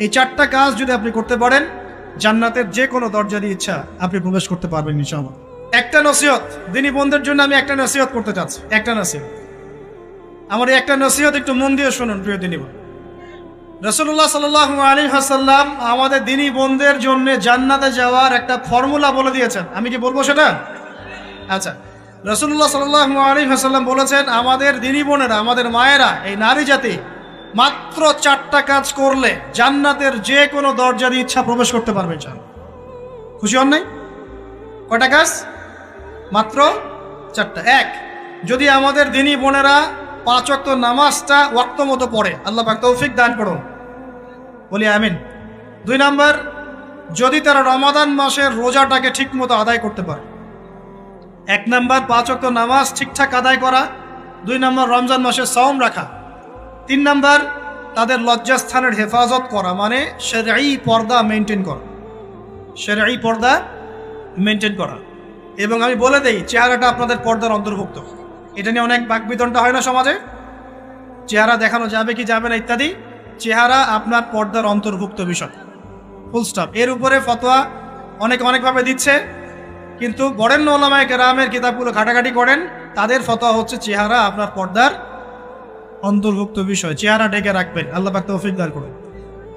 এই চারটা কাজ যদি আপনি করতে পারেন, জান্নাতের যে কোনো দরজা দিয়ে ইচ্ছা আপনি প্রবেশ করতে পারবেন ইনশাআল্লাহ। একটা নসিহত, দিনী বন্ধুর জন্য আমি একটা নসিহত করতে চাচ্ছি। একটা নসিহত। আমার একটা নসিহত একটু মন দিয়ে শুনুন, প্রিয় দিনী বোন রসুল্লাহ সাল্লাহ আলী হাসাল্লাম আমাদের দিনী বোনদের জন্য জান্নাতে যাওয়ার একটা ফর্মুলা বলে দিয়েছেন। আমি কি বলব সেটা? আচ্ছা। রসুল্লাহ সাল্লাহ আলী হাসাল্লাম বলেছেন, আমাদের দিনী বোনেরা, আমাদের মায়েরা, এই নারী জাতি মাত্র চারটা কাজ করলে জান্নাতের যে কোনো দরজা দিয়ে ইচ্ছা প্রবেশ করতে পারবে চান খুশি হন নাই? কয়টা কাজ? মাত্র চারটা। এক, যদি আমাদের দিনী বোনেরা পাঁচ ওয়াক্ত নামাজটা ওয়াক্ত মতো পড়ে, আল্লাহ পাক তৌফিক দান করুন। বলি আমিন। দুই নাম্বার, যদি তারা রমাদান মাসের রোজাটাকে ঠিক মতো আদায় করতে পারে। এক নাম্বার, পাঁচ ওয়াক্ত নামাজ ঠিকঠাক আদায় করা। দুই নাম্বার, রমজান মাসের সওম রাখা। তিন নাম্বার, তাদের লজ্জাস্থানের হেফাজত করা মানে সেরাই পর্দা মেনটেন করা। সেরাই পর্দা মেনটেন করা। এবং আমি বলে দেই, চেহারাটা আপনাদের পর্দার অন্তর্ভুক্ত। এটা নিয়ে অনেক বাকবিতনটা হয় না সমাজে? চেহারা দেখানো যাবে কি যাবে না ইত্যাদি। চেহারা আপনার পর্দার অন্তর্ভুক্ত বিষয়। ফুল স্টপ এর উপরে ফতোয়া অনেক অনেকভাবে দিচ্ছে। কিন্তু বরেণ্য ওলামায় কেরামের কিতাবগুলো ঘাটাঘাটি করেন। তাদের ফতোয়া হচ্ছে, চেহারা আপনার পর্দার অন্তর্ভুক্ত বিষয়, চেহারা ডেকে রাখবেন। আল্লাহ পাক তৌফিক দান করবেন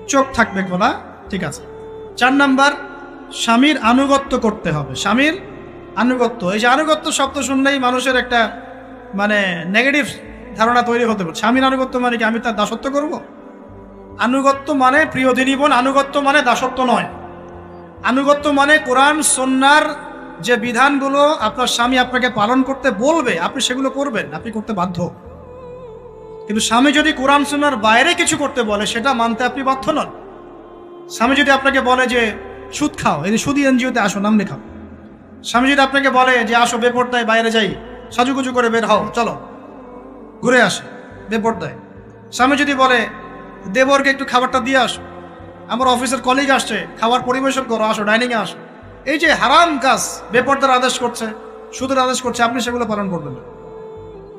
চোখ থাকবে খোলা, ঠিক আছে। চার নাম্বার, স্বামীর আনুগত্য করতে হবে। স্বামীর আনুগত্য, এই যে আনুগত্য শব্দ শুনলেই মানুষের একটা মানে নেগেটিভ ধারণা তৈরি হতে পারে। স্বামীর আনুগত্য মানে কি আমি তার দাসত্ব করব? আনুগত্য মানে প্রিয় দিনী বোন, আনুগত্য মানে দাসত্ব নয়। আনুগত্য মানে কোরআন সন্ন্যার যে বিধানগুলো আপনার স্বামী আপনাকে পালন করতে বলবে, আপনি সেগুলো করবেন, আপনি করতে বাধ্য। কিন্তু স্বামী যদি কোরআন সন্ন্যার বাইরে কিছু করতে বলে, সেটা মানতে আপনি বাধ্য নন। স্বামী যদি আপনাকে বলে যে, সুদ খাও, এই সুদি এনজিওতে আসো, নাম লেখাও। স্বামী যদি আপনাকে বলে যে, আসো বেপরদায় বাইরে যাই, সাজুগুজু করে বের হও, চলো, ঘুরে আসো বেপরদায়। স্বামী যদি বলে, দেবরকে একটু খাবারটা দিয়ে আসো, আমার অফিসের কলিগ আসছে, খাবার পরিবেশন করো, আসো, ডাইনিংয়ে আসো। এই যে হারাম কাজ, বেপরদার আদেশ করছে, সুদের আদেশ করছে, আপনি সেগুলো পালন করবেন না।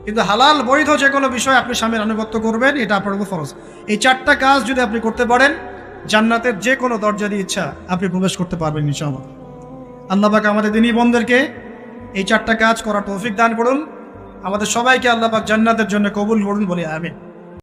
কিন্তু হালাল বৈধ যে কোনো বিষয় আপনি স্বামীর আনুগত্য করবেন, এটা আপনার উপর ফরজ। এই চারটা কাজ যদি আপনি করতে পারেন, জান্নাতের যে কোনো দরজা দিয়ে ইচ্ছা আপনি প্রবেশ করতে পারবেন নিশ্চয় আল্লাহ পাক আমাদের দিনই বন্ধুদেরকে এই চারটা কাজ করার তৌফিক দান করুন। আমাদের সবাইকে আল্লাহ পাক জান্নাতের জন্য কবুল করুন বলে আমিন।